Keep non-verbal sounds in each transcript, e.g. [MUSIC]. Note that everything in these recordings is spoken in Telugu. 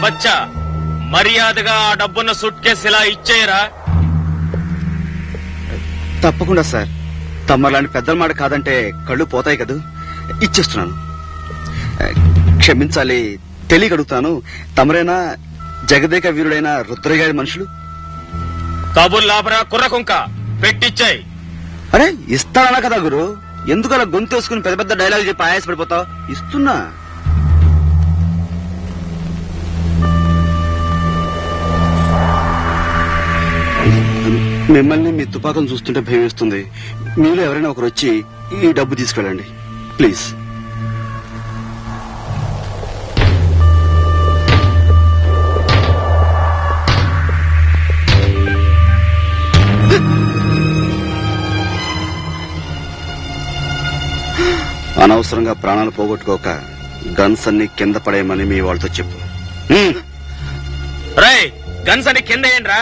బచ్చా మర్యాదగా ఆ డబ్బున్న సూట్ కేసు ఇలా ఇచ్చేయరా? తప్పకుండా సార్. తమ్మలాంటి పెద్దల మాట కాదంటే కళ్ళు పోతాయి కదూ? ఇచ్చేస్తున్నాను. క్షమించాలి. తెలియగడుగుతాను. తమరేనా జగదేక వీరుడైన రుద్రయ్య గారి మనుషులు? కబుర్ లాపరా కుర్ర కుంక పెట్టిచ్చాయి. అరే ఇస్తానా కదా గురు. ఎందుకు అలా గొంతు వేసుకుని పెద్ద పెద్ద డైలాగ్ చెప్పి ఆయాసపడిపోతావు? ఇస్తున్నా. మిమ్మల్ని మీ తుపాకం చూస్తుంటే భయం వేస్తుంది. మీరు ఎవరైనా ఒకరు వచ్చి ఈ డబ్బు తీసుకెళ్ళండి. ప్లీజ్. అనవసరంగా ప్రాణాలు పోగొట్టుకోక గన్స్ అన్ని కింద పడేయమని మీ వాళ్ళతో చెప్పు. గన్స్ అన్ని కింద ఏంట్రా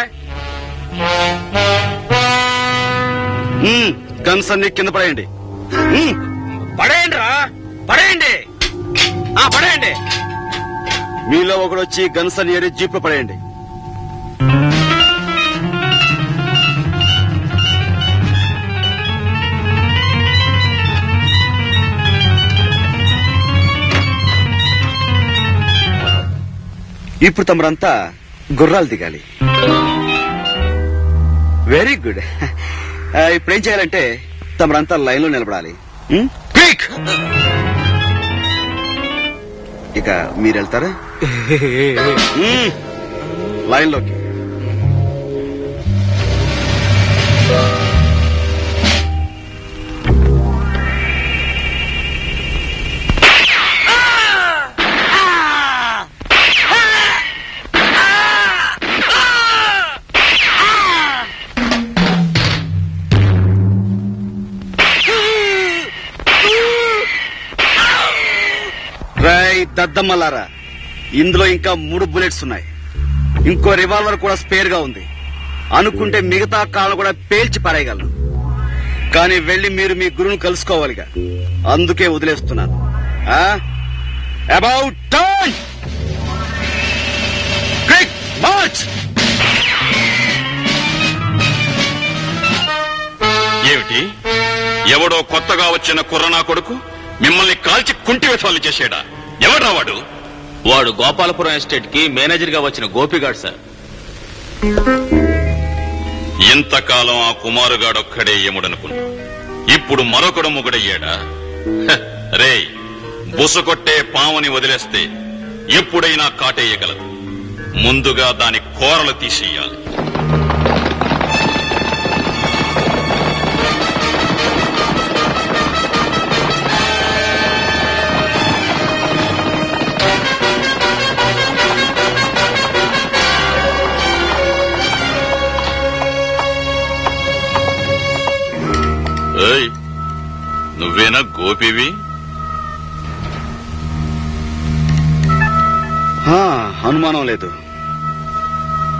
గన్స్ అన్ని కింద పడేయండి. పడేయండి రా పడేయండి. ఆ పడేయండి. మీలో ఒకడు వచ్చి గన్స్ అన్ని ఏరి జీప్లో పడేయండి. ఇప్పుడు తమరంతా గుర్రాలు దిగాలి. Very good. ఇప్పుడు ఏం చేయాలంటే తమరంతా లైన్లో నిలబడాలి క్విక్! ఇక మీరు వెళ్తారా మ్మ్. [LAUGHS] దద్దమ్మలారా ఇందులో ఇంకా మూడు బుల్లెట్స్ ఉన్నాయి. ఇంకో రివాల్వర్ కూడా స్పేర్గా ఉంది. అనుకుంటే మిగతా కాళ్ళు కూడా పేల్చి పారేయగలను. కానీ వెళ్ళి మీరు మీ గురువును కలుసుకోవాలిగా. అందుకే వదిలేస్తున్నాను. అబౌట్ టర్న్ క్విక్ మార్చ్ ఏమిటి? ఎవడో కొత్తగా వచ్చిన కుర్రనా కొడుకు? మిమ్మల్ని కాల్చి కుంటి వెసవాళ్ళు చేశాడా? ఎవడ్రా వాడు? వాడు గోపాలపురం ఎస్టేట్కి మేనేజర్గా వచ్చిన గోపిగాడు సార్. ఇంతకాలం ఆ కుమారుగాడొక్కడే ఏముడనుకున్నా ఇప్పుడు మరొకడు ముగుడయ్యాడా? రే రేయ్ బుసకొట్టే పాముని వదిలేస్తే ఎప్పుడైనా కాటేయగలదు. ముందుగా దాని కోరలు తీసేయాలి. నువ్వేనా గోపివి? అనుమానం లేదు.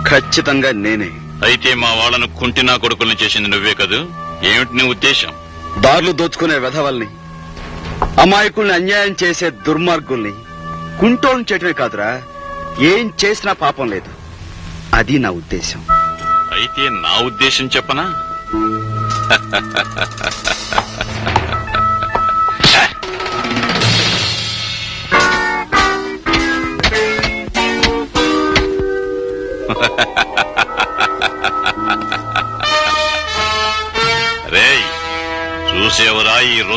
ఖచ్చితంగా నేనే. అయితే మా వాళ్ళను కుంటినా కొడుకుల్ని చేసింది నువ్వే కదూ? ఏమిటి నీ ఉద్దేశం? దారులు దోచుకునే వెధవల్ని అమాయకుల్ని అన్యాయం చేసే దుర్మార్గుల్ని కుంటోళ్ళని చేయటమే కాదురా. ఏం చేసినా పాపం లేదు. అది నా ఉద్దేశం. అయితే నా ఉద్దేశం చెప్పనా? [LAUGHS]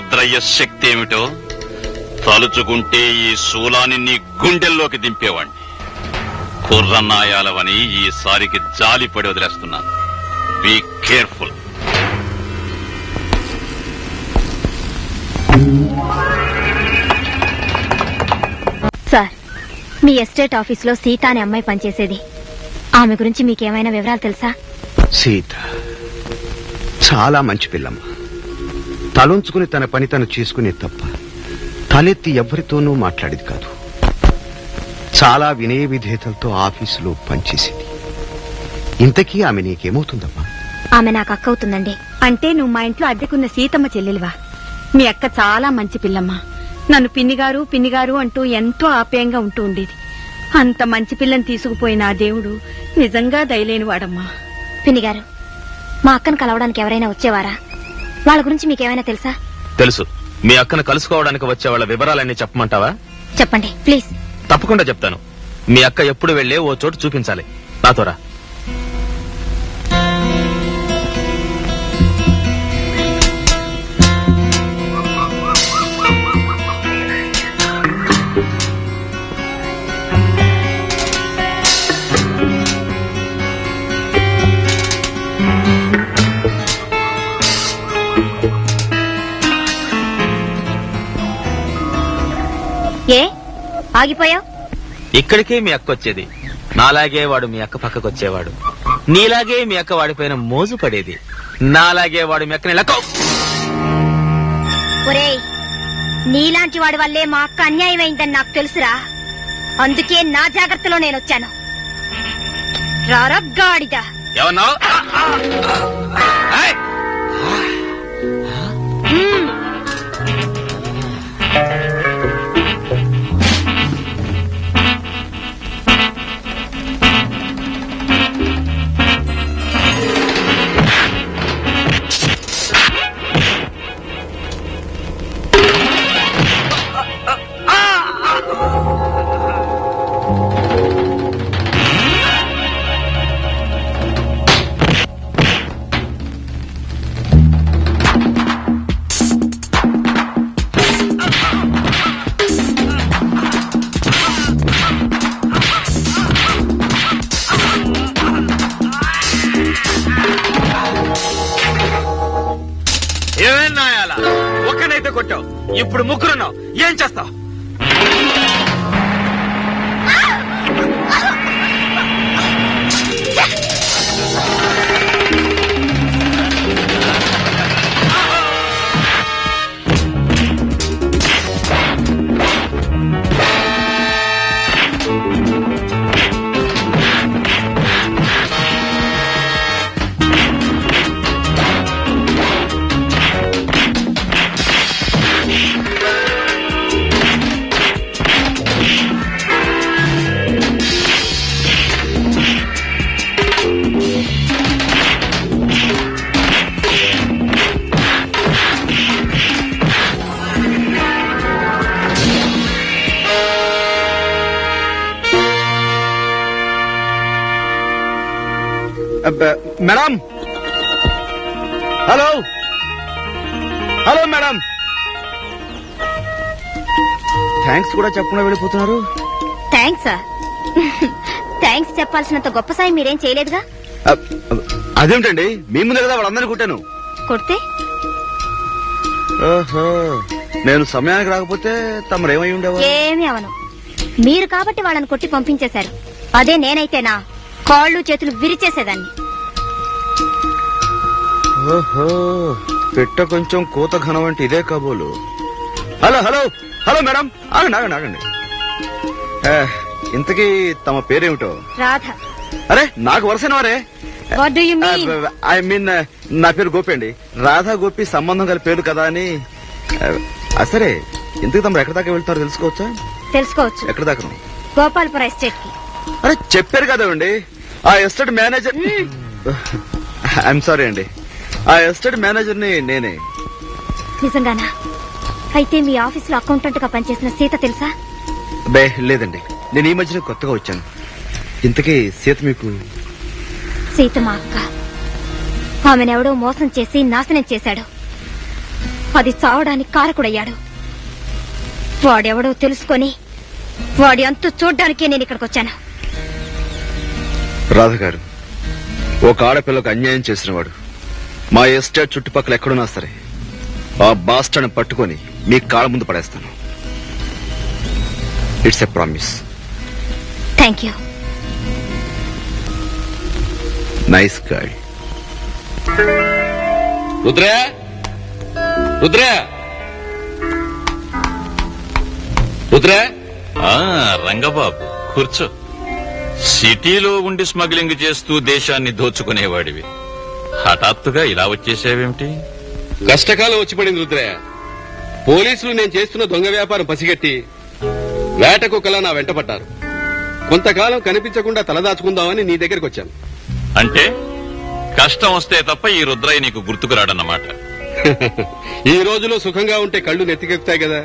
రుద్రయ్య శక్తి ఏమిటో తలుచుకుంటే ఈ శూలాన్ని నీ గుండెల్లోకి దింపేవాణ్ణి. కుర్రన్నాయాలవని ఈసారికి జాలిపడి వదిలేస్తున్నాను. బీ కేర్ఫుల్ సార్ మీ ఎస్టేట్ ఆఫీస్లో సీత అనే అమ్మాయి పనిచేసేది. ఆమె గురించి మీకేమైనా వివరాలు తెలుసా? సీత చాలా మంచి పిల్లమ్మ. తలుంచుకుని తన పని తను చేసుకునే తప్ప తలెత్తి ఎవ్వరితోనూ మాట్లాడేది కాదు. చాలా వినయ విధేతలతో ఆఫీసులో పనిచేసేది. ఇంతకీ ఆమె నీకేమవుతుందమ్మా? ఆమె నాకు అక్క అవుతుందండి. అంటే నువ్వు మా ఇంట్లో అద్దెకున్న సీతమ్మ చెల్లెలివా? మీ అక్క చాలా మంచి పిల్లమ్మ. నన్ను పిన్నిగారు పిన్నిగారు అంటూ ఎంతో ఆప్యాయంగా ఉంటూ ఉండేది. అంత మంచి పిల్లని తీసుకుపోయిన ఆ దేవుడు నిజంగా దయలేని వాడమ్మా పిన్ని గారు మా అక్కను కలవడానికి ఎవరైనా వచ్చేవారా? వాళ్ళ గురించి మీకేమైనా తెలుసా? తెలుసు. మీ అక్కను కలుసుకోవడానికి వచ్చే వాళ్ళ వివరాలన్నీ చెప్పమంటావా? చెప్పండి ప్లీజ్. తప్పకుండా చెప్తాను. మీ అక్క ఎప్పుడు వెళ్ళే ఓ చోటు చూపించాలి. నాతోరా ఆగిపోయావు ఇక్కడికే మీ అక్క వచ్చేది. నాలాగే వాడు మీ అక్క పక్కకు వచ్చేవాడు. నీలాగే మీ అక్క వాడిపైన మోజు పడేది. నాలాగే వాడు మీ అక్కని లెక్క ఒరేయ్ నీలాంటి వాడి వల్లే మా అక్క అన్యాయమైందని నాకు తెలుసురా. అందుకే నా జాగ్రత్తలో నేను వచ్చాను. రారా గాడిదా. Madam? Hello? Hello madam? Thanks కూడా చెప్పకుండా వెళ్ళిపోతున్నారు. థ్యాంక్సా థ్యాంక్స్ చెప్పాల్సినంత గొప్ప సాయం మీరేం చేయలేదుగా? అదేమిటండి? మీ ముందే కదా వాళ్ళందరినీ కుట్టాను. కొడితే? నేను సమయానికి రాకపోతే తమరు ఏమై ఉండేవారు? ఏమీ అవను. మీరు కాబట్టి వాళ్ళని కొట్టి పంపించేశారు. అదే నేనైతేనా కాళ్ళు చేతులు విరిచేసేదాన్ని. ఓహో పెట్ట కొంచెం కూత ఘనం అంటే ఇదే కాబోలు. Hello hello hello madam. ఆగండి ఆగండి ఆగండి. ఏ, ఇంతకీ తమ పేరేమిటో? రాధ. అరే నాకు వరుసైన వారే. What do you mean I mean నా పేరు గోపి అండి. రాధా గోపి సంబంధం గల పేరు కదా అని. ఆ, సరే ఇంతకు తమరు ఎక్కడి దాకా వెళ్తారో తెలుసుకోవచ్చా? తెలుసుకోవచ్చు. ఎక్కడి దాకా? గోపాల్పుర ఎస్టేట్కి అరే చెప్పారు కదండి ఆ ఎస్టేట్ మేనేజర్. ఐఎమ్ సారీ అండి. ఆ ఎస్టేట్ మేనేజర్ని నేనే. నిజంగానా? అయితే మీ ఆఫీస్లో అకౌంటెంట్గా పనిచేసిన సీత తెలుసా? బే లేదండి. నేను ఈ మధ్యన కొత్తగా వచ్చాను. ఇంతకీ సీత మీకు సీత మా అక్క. ఆమెనెవడో మోసం చేసి నాశనం చేశాడు. అది చావడానికి కారకుడయ్యాడు. వాడెవడో తెలుసుకొని వాడి అంతు చూడ్డానికే నేను ఇక్కడికి వచ్చాను. రాధ గారు ఒక ఆడపిల్లకు అన్యాయం చేసినవాడు. మా ఎస్టేట్ చుట్టుపక్కల ఎక్కడున్నా సరే ఆ బాస్టర్ని పట్టుకొని మీ కాళ్ళ ముందు పడేస్తాను. It's a promise thank you nice girl Rudra! Rudra! Rudra! ఆ రంగబాబు కూర్చో. సిటీలో ఉండి స్మగ్లింగ్ చేస్తూ దేశాన్ని దోచుకునేవాడివి. హఠాత్తుగా ఇలా వచ్చేసావేమిటి? కష్టకాలం వచ్చి పడింది రుద్రయ్య. పోలీసులు నేను చేస్తున్న దొంగ వ్యాపారం పసిగట్టి వేట కుక్కలా నా వెంట పడ్డారు. కొంతకాలం కనిపించకుండా తలదాచుకుందామని నీ దగ్గరికి వచ్చాను. అంటే కష్టం వస్తే తప్ప ఈ రుద్రయ్య నీకు గుర్తుకురాడన్నమాట. [LAUGHS] ఈ రోజులో సుఖంగా ఉంటే కళ్ళు నెత్తికెక్కుతాయి కదా.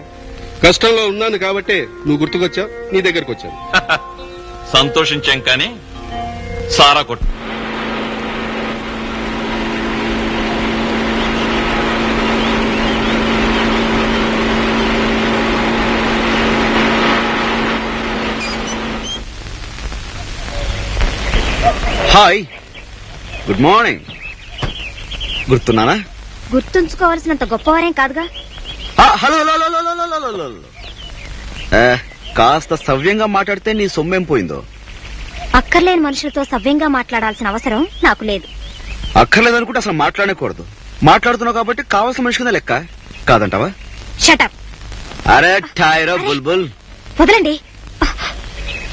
కష్టంలో ఉన్నాను కాబట్టే నువ్వు గుర్తుకొచ్చావు నీ దగ్గరికి వచ్చాను. [LAUGHS] సంతోషించాం కానీ సారా కొట్టు. హాయ్. Good morning. గుర్తున్నానా? గుర్తుంచుకోవాల్సినంత గొప్పవారేం కాదుగా? ఆ, hello hello hello hello hello hello hello ఏ, కాస్త సవ్యంగా మాట్లాడితే నీ సొమ్మేం పోయిందో? అక్కర్లేని మనుషులతో సవ్యంగా మాట్లాడాల్సిన అవసరం నాకు లేదు. అక్కర్లేదనుకుంటే అసలు మాట్లాడకూడదు. మాట్లాడుతున్నావు కాబట్టి కావాల్సిన మనిషి కింద లెక్క. కాదంటావా? షటప్ అరే ఠాయిరో బుల్బుల్. వదలండి.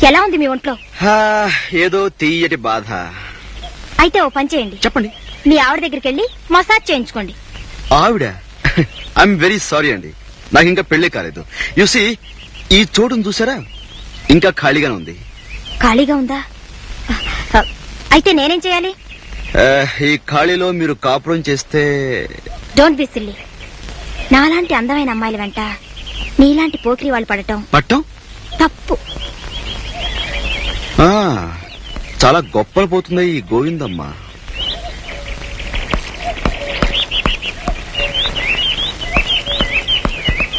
ఎలా ఉంది మీ ఒంట్లో? ఏదో తీయటి బాధ. అయితే ఓ పని చేయండి. చెప్పండి. మీ ఆవిడ దగ్గరికి వెళ్ళి మసాజ్ చేయించుకోండి. ఆవిడ? ఐఎమ్ వెరీ సారీ అండి. నాకు ఇంకా పెళ్ళి కాలేదు. యూసి ఈ చోటును చూసారా? ఇంకా ఖాళీగానే ఉంది. ఖాళీగా ఉందా? అయితే నేనేం చేయాలి? ఈ ఖాళీలో మీరు కాపురం చేస్తే డోంట్ బి సిల్లీ నాలాంటి అందమైన అమ్మాయిల వెంట నీలాంటి పోకిరి వాళ్ళు పడటం పట్టం? చాలా గొప్పలు పోతుంది ఈ గోవిందమ్మ.